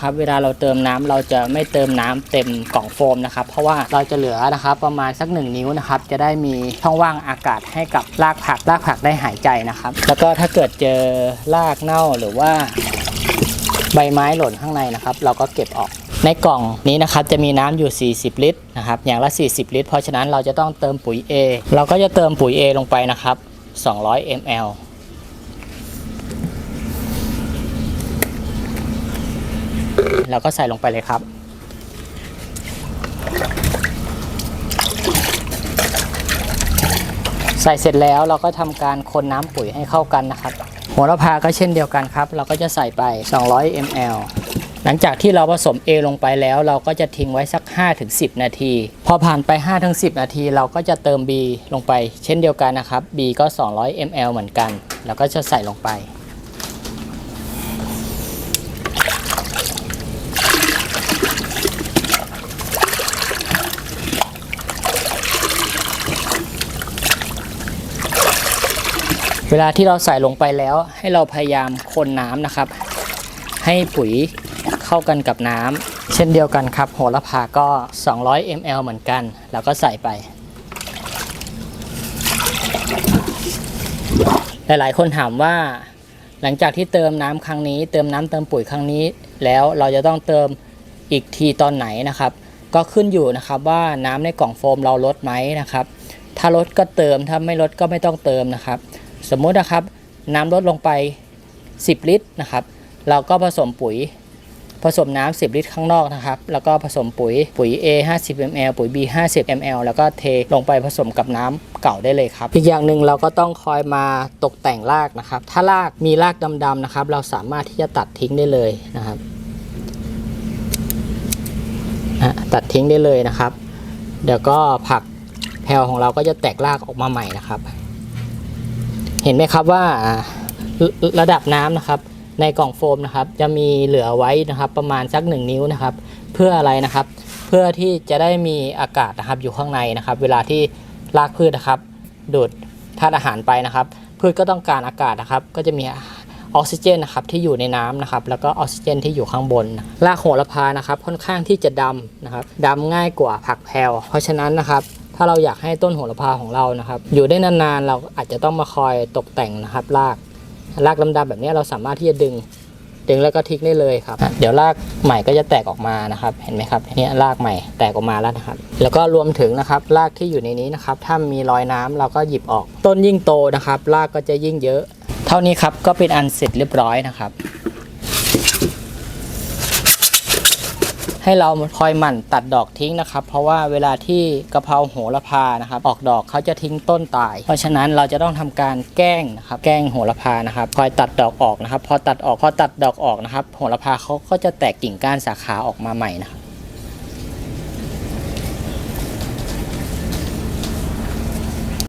ครับเวลาเราเติมน้ำเราจะไม่เติมน้ำเต็มกล่องโฟมนะครับ เพราะว่าเราจะเหลือนะครับประมาณสัก 1 นิ้วนะครับ จะได้มีช่องว่างอากาศให้กับรากผักรากผักได้หายใจนะครับ แล้วก็ถ้าเกิดเจอรากเน่าหรือว่าใบไม้หล่นข้างในนะครับ เราก็เก็บออกในกล่องนี้นะครับจะมีน้ำอยู่ 40 ลิตรนะครับอย่างละ 40 ลิตร เพราะฉะนั้นเราจะต้องเติมปุ๋ย A เราก็จะเติมปุ๋ย A ลงไปนะครับ 200 ml แล้วก็ใส่ลงไปเลยครับ ใส่เสร็จแล้วเราก็ทำการคนน้ำปุ๋ยให้เข้ากันนะครับโหระพาก็เช่นเดียวกันครับ เราก็จะใส่ไป 200 ml หลังจากที่เราผสม A ลงไปแล้วเราก็จะทิ้งไว้สัก 5-10 นาที พอผ่านไป 5-10 นาที เราก็จะเติม B ลงไป เช่นเดียวกันนะครับ B ก็ 200 ml เหมือนกัน แล้วก็จะใส่ลงไป เวลาที่เราใส่ลงไปแล้ว ให้เราพยายามคนน้ำนะครับ ให้ปุ๋ยเข้ากันกับน้ำเช่นเดียวกันครับ โหระพาก็ 200 ml เหมือนกัน แล้วก็ใส่ไป หลายๆ คนถามว่า หลังจากที่เติมน้ำครั้งนี้ เติมน้ำเติมปุ๋ยครั้งนี้ แล้วเราจะต้องเติมอีกทีตอนไหนนะครับ ก็ขึ้นอยู่นะครับว่าน้ำในกล่องโฟมเราลดไหมนะครับ ถ้าลดก็เติมถ้าไม่ลดก็ไม่ต้องเติมนะครับ สมมุตินะครับน้ำลดลงไป 10 ลิตรนะครับ เราก็ผสมปุ๋ย ผสมน้ำ10 ลิตรข้างนอกนะครับ แล้วก็ผสมปุ๋ยปุ๋ย A 50 ml ปุ๋ย B 50 ml แล้วก็เทลงไปผสมกับน้ำเก่าได้เลยครับ อีกอย่างหนึ่งเราก็ต้องคอยมาตกแต่งรากนะครับ ถ้ารากมีรากดำๆนะครับ เราสามารถที่จะตัดทิ้งได้เลยนะครับตัดทิ้งได้เลยนะครับ เดี๋ยวก็ผักแพลวของเราก็จะแตกรากออกมาใหม่นะครับ เห็นไหมครับว่าระดับน้ำนะครับ ในกล่องโฟมนะครับ จะมีเหลือไว้นะครับ ประมาณสัก 1 นิ้วนะครับ เพื่ออะไรนะครับ เพื่อที่จะได้มีอากาศนะครับอยู่ข้างในนะครับ เวลาที่รากพืชนะครับ ดูดธาตุอาหารไปนะครับ พืชก็ต้องการอากาศนะครับ ก็จะมีออกซิเจนนะครับที่อยู่ในน้ำนะครับ แล้วก็ออกซิเจนที่อยู่ข้างบนรากโหระพานะครับ ค่อนข้างที่จะดำนะครับดำง่ายกว่าผักแพรวเพราะฉะนั้นนะครับ ถ้าเราอยากให้ต้นโหระพาของเรานะครับ อยู่ได้นานๆ เราอาจจะต้องมาคอยตกแต่งนะครับรากรากดำๆแบบนี้เราสามารถที่จะดึง ดึงแล้วก็ทิ้งได้เลยครับ เดี๋ยวรากใหม่ก็จะแตกออกมานะครับ เห็นไหมครับเนี่ยรากใหม่แตกออกมาแล้วนะครับ แล้วก็รวมถึงนะครับรากที่อยู่ในนี้นะครับ ถ้ามีรอยน้ำเราก็หยิบออก ต้นยิ่งโตนะครับรากก็จะยิ่งเยอะ เท่านี้ครับก็เป็นอันเสร็จเรียบร้อยนะครับ ให้เราคอยหมั่นตัดดอกทิ้งนะครับ เพราะว่าเวลาที่กะเพราโหระพานะครับ ออกดอกเขาจะทิ้งต้นตาย เพราะฉะนั้นเราจะต้องทำการแกล้งนะครับแกล้งโหระพานะครับคอยตัดดอกออกนะครับ พอตัดออกพอตัดดอกออกนะครับโหระพาเขาก็จะแตกกิ่งก้านสาขาออกมาใหม่นะครับ